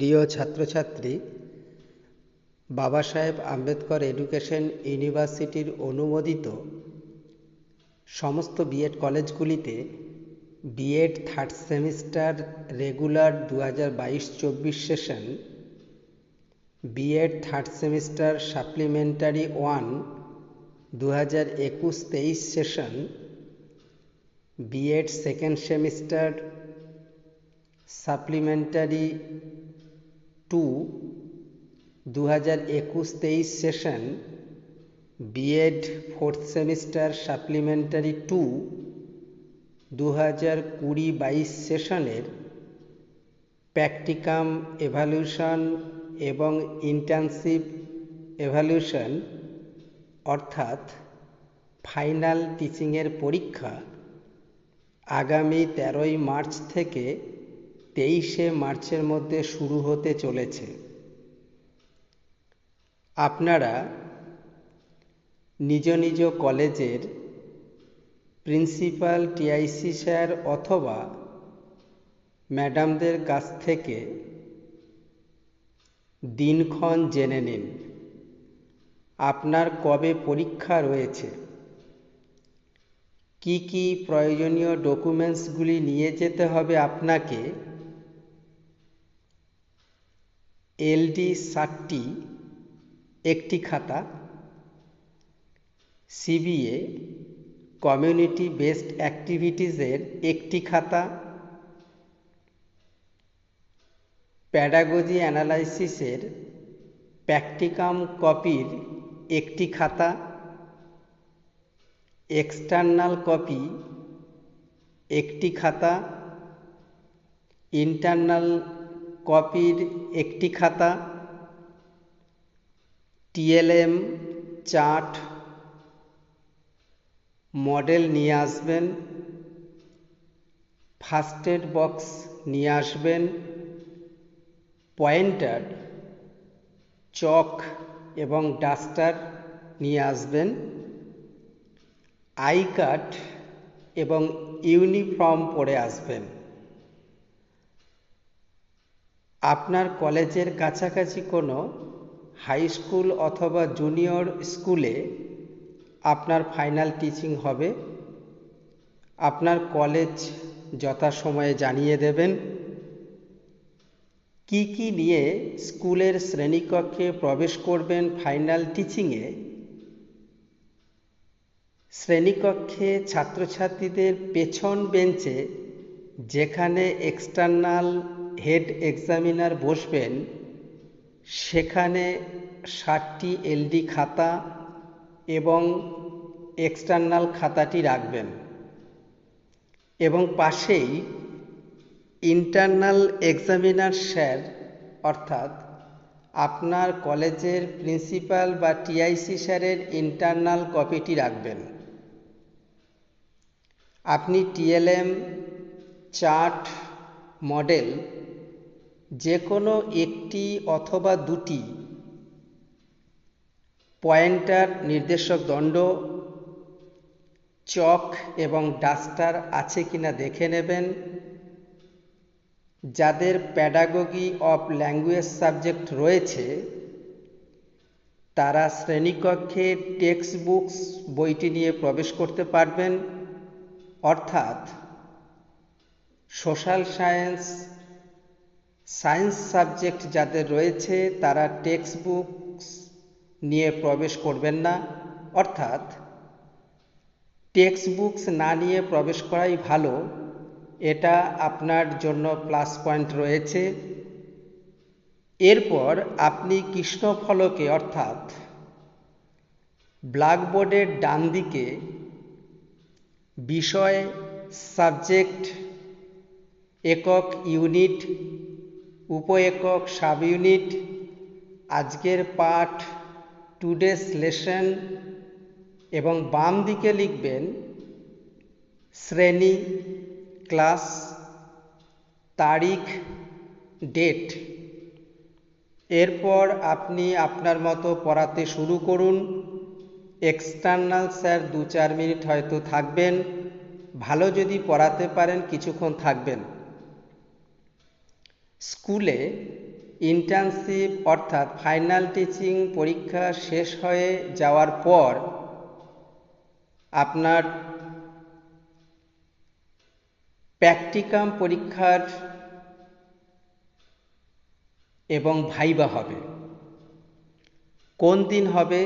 প্রিয় ছাত্রছাত্রী, বাবা সাহেব আম্বেদকর এডুকেশন ইউনিভার্সিটির অনুমোদিত সমস্ত বিএড কলেজগুলিতে বিএড থার্ড সেমিস্টার রেগুলার দু হাজার বাইশ চব্বিশ session, BEd third semester supplementary one দু হাজার একুশ তেইশ session, BEd second semester supplementary two দু হাজার একুশ তেইশ session BEd fourth semester supplementary two দু হাজার কুড়ি বাইশ সেশনের প্র্যাকটিকাম এভালিউশন এবং ইন্টার্নশিপ এভালিউশন অর্থাৎ ফাইনাল টিচিংয়ের পরীক্ষা আগামী তেরোই মার্চ থেকে তেইশে মার্চের মধ্যে শুরু হতে চলেছে। আপনারা নিজ নিজ কলেজের প্রিন্সিপাল, টিআইসি স্যার অথবা ম্যাডামদের কাছ থেকে দিনক্ষণ জেনে নিন, আপনার কবে পরীক্ষা রয়েছে, কি কি প্রয়োজনীয় ডকুমেন্টসগুলি নিয়ে যেতে হবে আপনাকে এলডি ষাটটি একটি খাতা, সিবিএ, কমিউনিটি বেসড অ্যাক্টিভিটিসের একটি খাতা, প্যাডাগজি অ্যানালাইসিসের প্র্যাকটিকাম কপির একটি খাতা, এক্সটার্নাল কপি একটি খাতা, ইন্টারনাল কপির একটি খাতা টিএলএম চার্ট, মডেল নিয়ে আসবেন, ফার্স্ট এড বক্স নিয়ে আসবেন, পয়েন্টার, চক এবং ডাস্টার নিয়ে আসবেন, আই কার্ড এবং ইউনিফর্ম পরে আসবেন। আপনার কলেজের কাছাকাছি কোনো হাই স্কুল অথবা জুনিয়র স্কুলে আপনার ফাইনাল টিচিং হবে? আপনার কলেজ যথাসময়ে জানিয়ে দেবেন। কি কি নিয়ে স্কুলের শ্রেণীকক্ষে প্রবেশ করবেন ফাইনাল টিচিংয়ে? শ্রেণীকক্ষে ছাত্রছাত্রীদের পেছন বেঞ্চে যেখানে এক্সটার্নাল হেড এক্সামিনার বসবেন, সেখানে ষাটটি এলডি খাতা এবং এক্সটার্নাল খাতাটি রাখবেন। এবং পাশেই ইন্টারনাল এক্সামিনার স্যার, অর্থাৎ আপনার কলেজের প্রিন্সিপাল বা টিআইসি স্যারের ইন্টারনাল কপিটি রাখবেন। আপনি টিএলএম, চার্ট মডেল যে কোনো একটি অথবা দুটি পয়েন্টার নির্দেশক দণ্ড, চক এবং ডাস্টার আছে কিনা দেখে নেবেন। যাদের প্যাডাগগি অফ ল্যাঙ্গুয়েজ সাবজেক্ট রয়েছে, তারা শ্রেণীকক্ষে টেক্সট বুকস বইটি নিয়ে প্রবেশ করতে পারবেন। অর্থাৎ সোশ্যাল সায়েন্স সায়েন্স সাবজেক্ট যাদের রয়েছে, তারা টেক্সট বুকস নিয়ে প্রবেশ করবেন না। অর্থাৎ টেক্সট বুকস না নিয়ে প্রবেশ করাই ভালো। এটা আপনার জন্য প্লাস পয়েন্ট রয়েছে। এরপর আপনি কৃষ্ণফলকে, অর্থাৎ ব্ল্যাকবোর্ডের ডান দিকে বিষয়, সাবজেক্ট একক ইউনিট উপ একক সাব ইউনিট আজকের পাঠ টুডেস লেসন এবং বাম দিকে লিখবেন, শ্রেণি, ক্লাস, তারিখ, ডেট। এরপর আপনি আপনার মতো পড়াতে শুরু করুন। এক্সটার্নাল স্যার দু চার মিনিট হয়তো থাকবেন। ভালো যদি পড়াতে পারেন, কিছুক্ষণ থাকবেন। স্কুলে ইন্টার্নশিপ অর্থাৎ ফাইনাল টিচিং পরীক্ষা শেষ হয়ে যাওয়ার পর আপনার প্র্যাকটিকাম পরীক্ষার এবং ভাইবা হবে। কোন দিন হবে?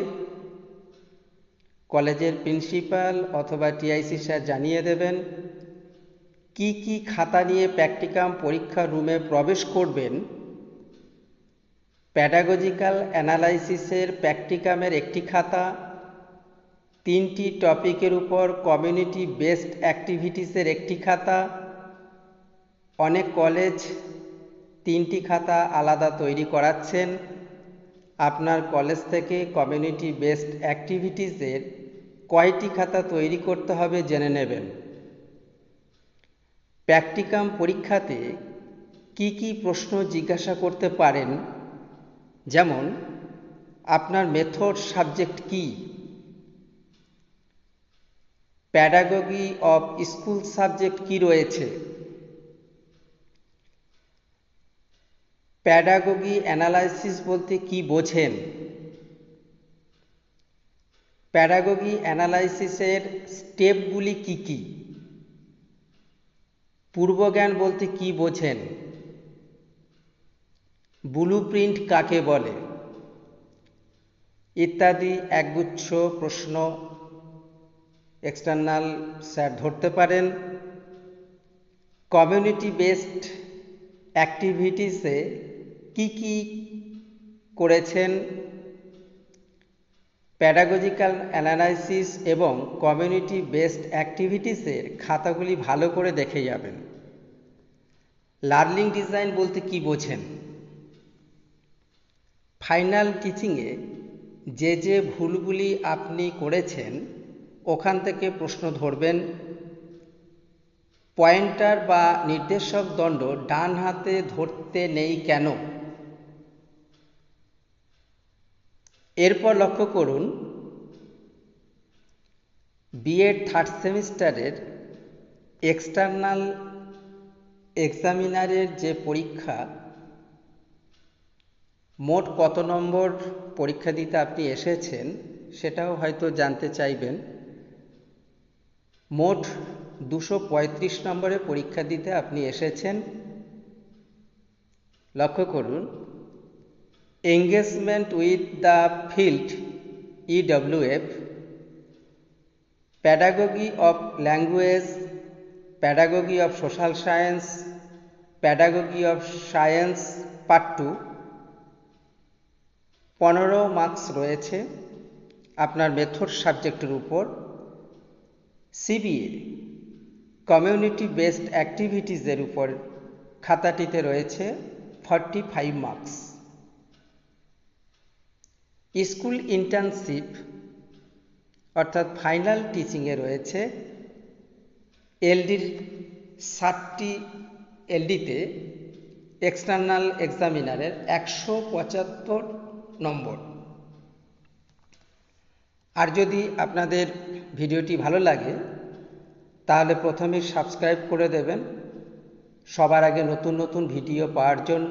কলেজের প্রিন্সিপাল অথবা টিআইসি স্যার জানিয়ে দেবেন। কি কি খাতা নিয়ে প্র্যাকটিকাম পরীক্ষা রুমে প্রবেশ করবেন? প্যাডাগজিক্যাল অ্যানালাইসিসের প্র্যাকটিকামের একটি খাতা, তিনটি টপিকের উপর কমিউনিটি বেসড অ্যাক্টিভিটিসের একটি খাতা, অনেক কলেজ তিনটি খাতা আলাদা তৈরি করাচ্ছেন। আপনার কলেজ থেকে কমিউনিটি বেসড অ্যাক্টিভিটিসের কয়টি খাতা তৈরি করতে হবে জেনে নেবেন। প্র্যাকটিকাম পরীক্ষাতে কি কি প্রশ্ন জিজ্ঞাসা করতে পারেন? যেমন, আপনার মেথড সাবজেক্ট কি? প্যাডাগগি অফ স্কুল সাবজেক্ট কি রয়েছে? প্যাডাগগি অ্যানালাইসিস বলতে কি বোঝেন? প্যাডাগগি অ্যানালাইসিসের স্টেপগুলি কি কি? পূর্বজ্ঞান বলতে কি বোঝেন? ব্লু প্রিন্ট কাকে বলে? ইত্যাদি একগুচ্ছ প্রশ্ন এক্সটার্নাল স্যার ধরতে পারেন। কমিউনিটি বেসড অ্যাক্টিভিটিসে কি কি করেছেন? প্যাডাগজিক্যাল অ্যানালাইসিস এবং কমিউনিটি বেসড অ্যাক্টিভিটিসের খাতাগুলি ভালো করে দেখে যাবেন। লার্নিং ডিজাইন বলতে কি বোঝেন? ফাইনাল টিচিংয়ে যে যে ভুলগুলি আপনি করেছেন, ওখান থেকে প্রশ্ন ধরবেন। পয়েন্টার বা নির্দেশক দণ্ড ডান হাতে ধরতে নেই কেন? এরপর লক্ষ্য করুন বিএড থার্ড সেমিস্টারের এক্সটার্নাল এক্সামিনারের যে পরীক্ষা, মোট কত নম্বর পরীক্ষা দিতে আপনি এসেছেন সেটাও হয়তো জানতে চাইবেন। মোট দুশো পঁয়ত্রিশ নম্বরে পরীক্ষা দিতে আপনি এসেছেন। লক্ষ্য করুন engagement with the field EWF pedagogy of language pedagogy of social science pedagogy of science part two পনেরো মার্কস রয়েছে আপনার মেথড সাবজেক্টের উপর। সিবিএ কমিউনিটি বেসড অ্যাক্টিভিটিসের উপর খাতাটিতে রয়েছে forty five marks school internship, অর্থাৎ ফাইনাল টিচিংয়ে রয়েছে, এলডির ষাটটি এলডিতে এক্সটার্নাল এক্সামিনারের একশো পঁচাত্তর নম্বর। আর যদি আপনাদের ভিডিওটি ভালো লাগে, তাহলে প্রথমে সাবস্ক্রাইব করে দেবেন। সবার আগে নতুন নতুন ভিডিও পাওয়ার জন্য।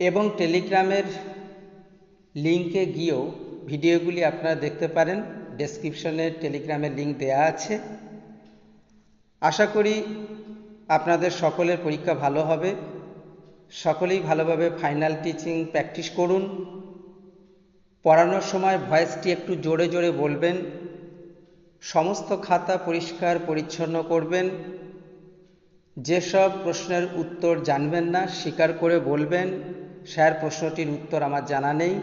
এবং টেলিগ্রামের লিঙ্কে গিয়েও ভিডিওগুলি আপনারা দেখতে পারেন। ডেসক্রিপশনে টেলিগ্রামের লিঙ্ক দেয়া আছে। আশা করি আপনাদের সকলের পরীক্ষা ভালো হবে। সকলেই ভালোভাবে ফাইনাল টিচিং প্র্যাকটিস করুন। পড়ানোর সময় ভয়েসটি একটু জোরে জোরে বলবেন। সমস্ত খাতা পরিষ্কার পরিচ্ছন্ন করবেন। যেসব প্রশ্নের উত্তর জানবেন না, স্বীকার করে বলবেন। স্যার, প্রশ্নটির উত্তর আমার জানা নেই।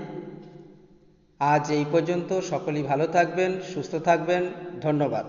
আজ এই পর্যন্ত সকলেই ভালো থাকবেন সুস্থ থাকবেন ধন্যবাদ।